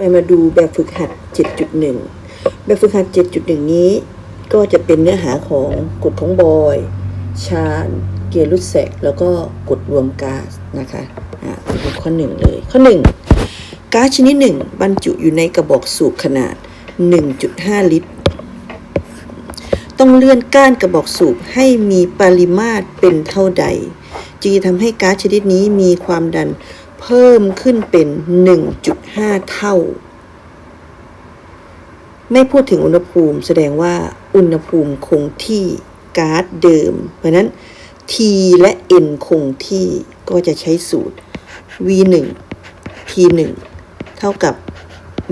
ไปมาดูแบบฝึกหัด 7.1 แบบฝึกหัด 7.1 นี้ ก็จะเป็นเนื้อหาของกฎของบอย ชาญเกลุสแซกแล้วก็กฎรวมก๊าซนะคะอ่าเป็นข้อหนึ่งเลย ข้อหนึ่งก๊าซชนิดหนึ่งบรรจุอยู่ในกระบอกสูบขนาด 1.5 ลิตร ต้องเลื่อนก้านกระบอกสูบให้มีปริมาตรเป็นเท่าใด จึงจะทำให้ก๊าซชนิดนี้มีความดัน เพิ่มขึ้นเป็น 1.5 เท่า ไม่พูดถึงอุณหภูมิแสดงว่าอุณหภูมิคงที่ก๊าซเดิม เพราะนั้น T และ N คงที่ก็จะใช้สูตร V 1 P 1เท่ากับ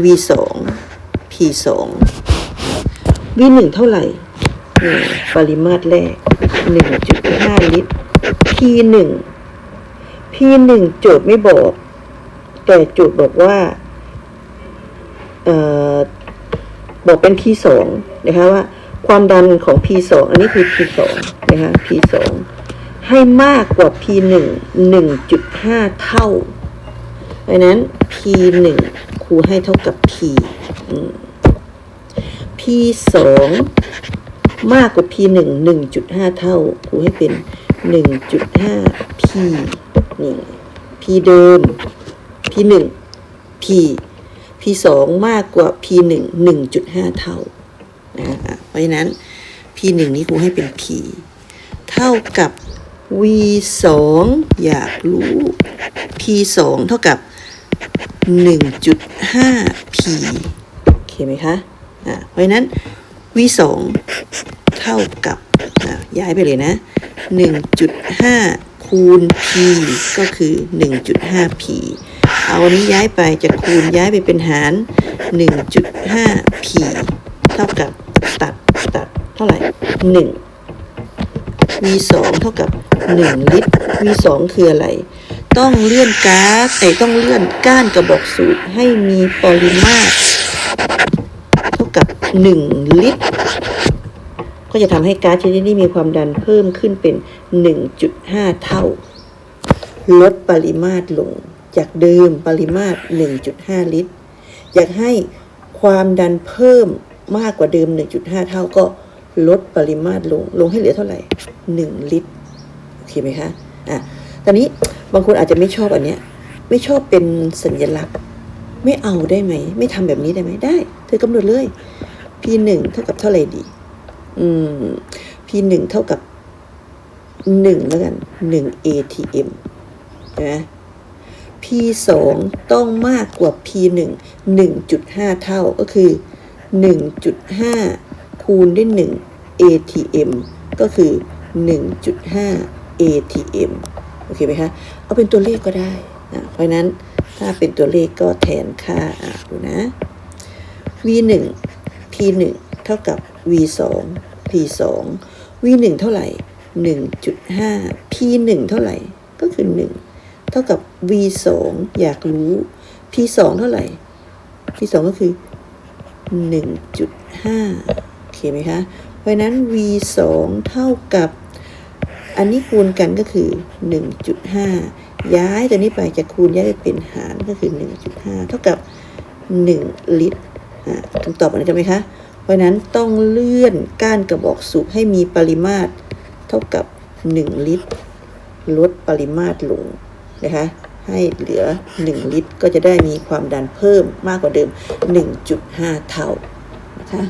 V 2 P 2 V 1เท่าไหร่ ปริมาตรแรก 1.5 ลิตร P 1 P 1โจทย์ไม่บอก แต่จทย์บอกว่า เอ่อ บอกเป็น P สองนะคะว่า ความดันของ P สองอันนี้คือ P สองนะคะ P สองให้มากกว่า P หนึ่งหนึ่งจุดห้าเท่าเพราะนั้น P หนึ่งครูให้เท่ากับ P อืม P สองมากกว่า P หนึ่งหนึ่งจุดห้าเท่าครูให้เป็นหนึ่งจุดห้า P นี่ P เดิม P หนึ่ง P P สองมากกว่า P หนึ่งหนึ่งจุดห้าเท่านะคะเพราะฉะนั้น P หนึ่งนี้ครูให้เป็น P เท่ากับ V สองอยากรู้ P สองเท่ากับหนึ่งจุดห้า P โอเคไหมคะอ่าเพราะฉะนั้น V สองเท่ากับย้ายไปเลยนะหนึ่งจุดห้า คูณ P ก็คือหนึ่งจุดห้า P เอาอันนี้ย้ายไปจะคูณย้ายไปเป็นหาร 1.5 p เท่ากับตัดตัดเท่าไหร่ 1 v 2เท่ากับ 1 ลิตร v 2คืออะไร ต้องเลื่อนก๊าซไอ้ต้องเลื่อนก้านกระบอกสูบให้มีปริมาตร เท่ากับ 1 ลิตร ก็จะทำให้ก๊าซชนิดนี้มีความดันเพิ่มขึ้นเป็น 1.5 เท่า ลดปริมาตรลง จากเดิมปริมาตร 1.5 ลิตร อยากให้ความดันเพิ่มมากกว่าเดิม 1.5 เท่าก็ลดปริมาตรลง ลงให้เหลือเท่าไหร่ 1 ลิตร โอเคไหมคะอะตอนนี้บางคนอาจจะไม่ชอบอันเนี้ยไม่ชอบเป็นสัญลักษณ์ ไม่เอาได้ไหม ไม่ทำแบบนี้ได้ไหมได้ เธอกำหนดเลย P หนึ่งเท่ากับเท่าไหร่ดี อืม P หนึ่งเท่ากับหนึ่งแล้วกันหนึ่ง ATM ใช่ไหม P สองต้องมากกว่า P หนึ่งหนึ่งจุดห้าเท่าก็คือหนึ่งจุดห้าคูณด้วยหนึ่ง ATM ก็คือหนึ่งจุดห้า ATM โอเคไหมคะ เอาเป็นตัวเลขก็ได้นะเพราะนั้นถ้าเป็นตัวเลขก็แทนค่าอะดูนะ V หนึ่ง P หนึ่งเท่ากับ V สอง P สอง V หนึ่งเท่าไหร่หนึ่งจุดห้า P หนึ่งเท่าไหร่ ก็คือหนึ่งเท่ากับ v สองอยากรู้ p สองเท่าไหร่ p สองก็คือหนึ่งจุดห้าโอเคไหมคะ เพราะนั้น v สองเท่ากับอันนี้คูณกันก็คือหนึ่งจุดห้าย้ายตัวนี้ไปจะคูณย้ายไปเป็นหารก็คือหนึ่งจุดห้าเท่ากับหนึ่งลิตรคำตอบอะไรกันไหมคะ เพราะนั้นต้องเลื่อนก้านกระบอกสูบให้มีปริมาตร เท่ากับ 1 ลิตร ลดปริมาตรลงนะคะ ให้เหลือ 1 ลิตรก็จะได้มีความดันเพิ่มมากกว่าเดิม 1.5 เท่านะคะ